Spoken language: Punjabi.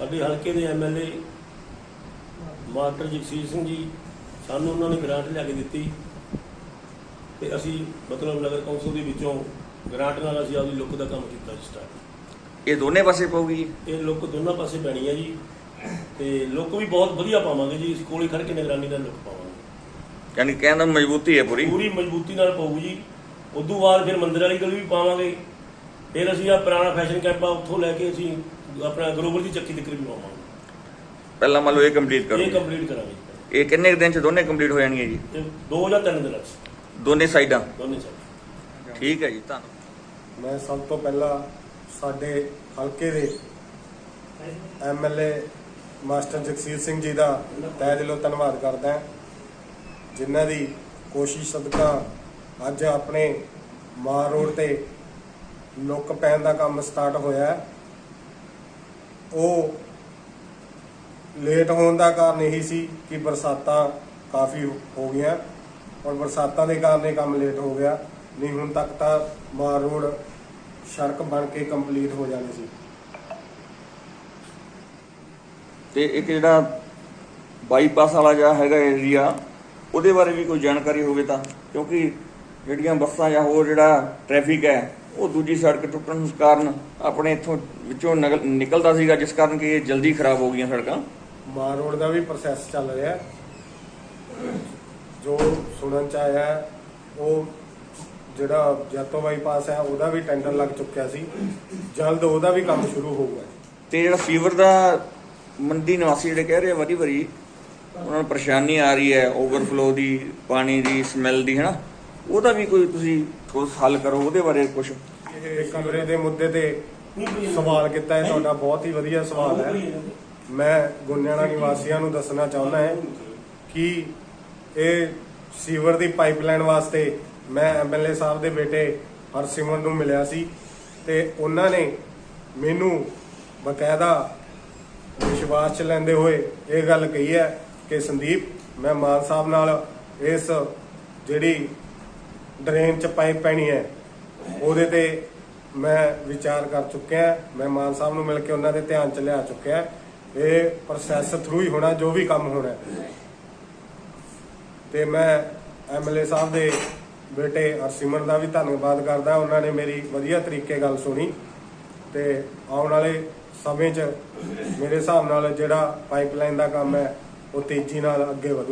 ਸਾਡੇ ਹਲਕੇ ਦੇ ਐਮਐਲਏ ਮਾਸਟਰ ਜਗਸੀਰ ਸਿੰਘ ਜੀ ਸਾਨੂੰ ਉਹਨਾਂ ਨੇ ਗ੍ਰਾਂਟ ਲਿਆ ਕੇ ਦਿੱਤੀ ਤੇ ਅਸੀਂ ਮਤਲਬ ਨਗਰ ਕੌਂਸਲ ਦੇ ਵਿੱਚੋਂ ਗ੍ਰਾਂਟ ਨਾਲ ਅਸੀਂ ਆਪਦੀ ਲੁੱਕ ਦਾ ਕੰਮ ਕੀਤਾ ਜੀ ਸਟਾਰਟ ਇਹ ਦੋਨੇ ਪਾਸੇ ਪਊਗੀ ਜੀ? ਇਹ ਲੁੱਕ ਦੋਨਾਂ ਪਾਸੇ ਪੈਣੀ ਹੈ ਜੀ ਤੇ ਲੁੱਕ ਵੀ ਬਹੁਤ ਵਧੀਆ ਪਾਵਾਂਗੇ ਜੀ ਅਸੀਂ ਕੋਲੇ ਖੜ ਕੇ ਨਿਗਰਾਨੀ ਨਾਲ ਲੁੱਕ ਪਾਵਾਂਗੇ। ਯਾਨੀ ਕਹਿੰਦਾ ਮਜ਼ਬੂਤੀ ਹੈ ਪੂਰੀ। ਪੂਰੀ ਮਜ਼ਬੂਤੀ ਨਾਲ ਜੀ। ਉਦੋਂ ਬਾਅਦ ਫਿਰ ਮੰਦਰ ਵਾਲੀ ਗਲੀ ਵੀ ਪਾਵਾਂਗੇ। ਫਿਰ ਅਸੀਂ ਆ ਪੁਰਾਣਾ ਫੈਸ਼ਨ ਕੈਂਪ ਆ ਉੱਥੋਂ ਲੈ ਕੇ ਅਸੀਂ ਆਪਣਾ ਗਲੋਬਲ ਦੀ ਚੱਕੀ ਤੱਕ ਵੀ ਪਾਵਾਂਗੇ ਪਹਿਲਾਂ ਮੰਨ ਲਓ ਇਹ ਕੰਪਲੀਟ ਕਰੋ ਇਹ ਕੰਪਲੀਟ ਕਰਾਂਗੇ। ਇਹ ਕਿੰਨੇ ਕੁ ਦਿਨ ਚ ਦੋਨੇ ਕੰਪਲੀਟ ਹੋ ਜਾਣਗੀਆਂ ਜੀ? ਤੇ ਦੋ ਜਾਂ ਤਿੰਨ ਦਿਨਾਂ ਚ। ਦੋਨੇ ਸਾਈਡਾਂ? ਦੋਨੇ ਚੱਲ ਠੀਕ ਹੈ ਜੀ ਧੰਨਵਾਦ ਮੈਂ ਸਭ ਤੋਂ ਪਹਿਲਾਂ ਸਾਡੇ ਹਲਕੇ ਦੇ ਐਮਐਲਏ ਮਾਸਟਰ ਜਗਸੀਰ ਸਿੰਘ ਜੀ ਦਾ ਤਹਿ ਦਿਲੋਂ ਧੰਨਵਾਦ ਕਰਦਾ ਹਾਂ ਜਿਨ੍ਹਾਂ ਦੀ ਕੋਸ਼ਿਸ਼ ਸਦਕਾ ਅੱਜ ਆਪਣੇ ਮਾਰ ਰੋਡ ਤੇ ਲੁੱਕ ਪੈਣ ਦਾ ਕੰਮ ਸਟਾਰਟ ਹੋਇਆ ਉਹ ਲੇਟ ਹੋਣ ਦਾ ਕਾਰਨ ਇਹੀ ਸੀ ਕਿ ਬਰਸਾਤਾਂ ਕਾਫੀ ਹੋ ਗਈਆਂ। ਔਰ ਬਰਸਾਤਾਂ ਦੇ ਕਾਰਨ ਇਹ ਕੰਮ ਲੇਟ ਹੋ ਗਿਆ। ਨਹੀਂ, ਹੁਣ ਤੱਕ ਤਾਂ ਮਾਰ ਰੋਡ ਸੜਕ ਬਣ ਕੇ ਕੰਪਲੀਟ ਹੋ ਜਾਣੀ ਸੀ। ਤੇ ਇੱਕ ਜਿਹੜਾ ਬਾਈਪਾਸ ਵਾਲਾ ਜਿਹੜਾ ਹੈਗਾ ਏਰੀਆ ਉਹਦੇ ਬਾਰੇ ਵੀ ਕੋਈ ਜਾਣਕਾਰੀ ਹੋਵੇ ਤਾਂ? ਕਿਉਂਕਿ ਜਿਹੜੀਆਂ ਬੱਸਾਂ ਜਾਂ ਹੋਰ ਜਿਹੜਾ ਟ੍ਰੈਫਿਕ ਹੈ ਉਹ ਦੂਜੀ ਸੜਕ ਟੁੱਟਣ ਕਾਰਨ ਆਪਣੇ ਇੱਥੋਂ ਵਿੱਚੋਂ ਨਗਲ- ਨਿਕਲਦਾ ਸੀਗਾ ਜਿਸ ਕਾਰਨ ਕਿ ਇਹ ਜਲਦੀ ਖਰਾਬ ਹੋ ਗਈਆਂ ਸੜਕਾਂ। ਮਾਰ ਰੋਡ ਦਾ ਵੀ ਪ੍ਰੋਸੈਸ ਚੱਲ ਰਿਹਾ। ਹੈ। ਜੋ ਸੁਣਨ ਚ ਆਇਆ ਹੈ, ਉਹ ਜਿਹੜਾ ਜੈਤੋ ਬਾਈਪਾਸ ਹੈ ਉਹਦਾ ਵੀ ਟੈਂਡਰ ਲੱਗ ਚੁੱਕਿਆ ਸੀ। ਜਲਦ ਉਹਦਾ ਵੀ ਕੰਮ ਸ਼ੁਰੂ ਹੋਊਗਾ। ਤੇ ਜਿਹੜਾ ਫੀਵਰ ਦਾ ਮੰਡੀ ਨਿਵਾਸੀ ਜਿਹੜੇ ਕਹਿ ਰਹੇ ਆ ਵਾਰੀ ਵਾਰੀ ਉਹਨਾਂ ਨੂੰ ਪਰੇਸ਼ਾਨੀ ਆ ਰਹੀ ਹੈ ਓਵਰਫਲੋ ਦੀ ਪਾਣੀ ਦੀ ਸਮੈਲ ਦੀ ਹੈਨਾ? ਉਹਦਾ ਵੀ ਕੋਈ ਤੁਸੀਂ ਠੋਸ ਹੱਲ ਕਰੋ, ਉਹਦੇ ਬਾਰੇ ਕੁਝ ਇਹ ਕਮਰੇ ਦੇ ਮੁੱਦੇ ਤੇ ਸਵਾਲ ਕੀਤਾ ਹੈ, ਤੁਹਾਡਾ ਬਹੁਤ ਹੀ ਵਧੀਆ ਸਵਾਲ ਹੈ। ਮੈਂ ਗੁੰਨਿਆਣਾ ਨਿਵਾਸੀਆਂ ਨੂੰ ਦੱਸਣਾ ਚਾਹੁੰਦਾ ਹਾਂ ਕਿ ਇਹ ਸੀਵਰ ਦੀ ਪਾਈਪਲਾਈਨ ਵਾਸਤੇ ਮੈਂ ਐਮਐਲਏ ਸਾਹਿਬ ਦੇ ਬੇਟੇ ਹਰਸਿਮਰਨ ਨੂੰ ਮਿਲਿਆ ਸੀ ਤੇ ਉਹਨਾਂ ਨੇ ਮੈਨੂੰ ਬਕਾਇਦਾ ਵਿਸ਼ਵਾਸ ਚ ਲੈਂਦੇ ਹੋਏ ਇਹ ਗੱਲ ਕਹੀ ਹੈ ਕਿ ਸੰਦੀਪ, ਮੈਂ ਮਾਨ ਸਾਹਿਬ ਨਾਲ ਇਸ ਜਿਹੜੀ ਡਰੇਨ ਚ ਪਾਈਪ ਪੈਣੀ ਹੈ। ਉਹਦੇ ਤੇ ਮੈਂ ਵਿਚਾਰ ਕਰ ਚੁੱਕਿਆ ਮੈਂ ਮਾਨ ਸਾਹਿਬ ਨੂੰ ਮਿਲ ਕੇ ਉਹਨਾਂ ਦੇ ਧਿਆਨ ਚ ਲਿਆ ਚੁੱਕਿਆ ਇਹ ਪ੍ਰੋਸੈਸ ਥਰੂ ਹੀ ਹੋਣਾ, ਜੋ ਵੀ ਕੰਮ ਹੋਣਾ ਹੈ। ਤੇ ਮੈਂ ਐਮਐਲਏ ਸਾਹਿਬ ਦੇ ਬੇਟੇ ਅਰਸਿਮਰ ਦਾ ਵੀ ਧੰਨਵਾਦ ਕਰਦਾ ਉਹਨਾਂ ਨੇ ਮੇਰੀ ਵਧੀਆ ਤਰੀਕੇ ਗੱਲ ਸੁਣੀ। ਤੇ ਆਉਣ ਵਾਲੇ ਸਮੇਂ 'ਚ ਮੇਰੇ ਹਿਸਾਬ ਨਾਲ ਜਿਹੜਾ ਪਾਈਪਲਾਈਨ ਦਾ ਕੰਮ ਹੈ, ਉਹ ਤੇਜ਼ੀ ਨਾਲ ਅੱਗੇ ਵਧੂ।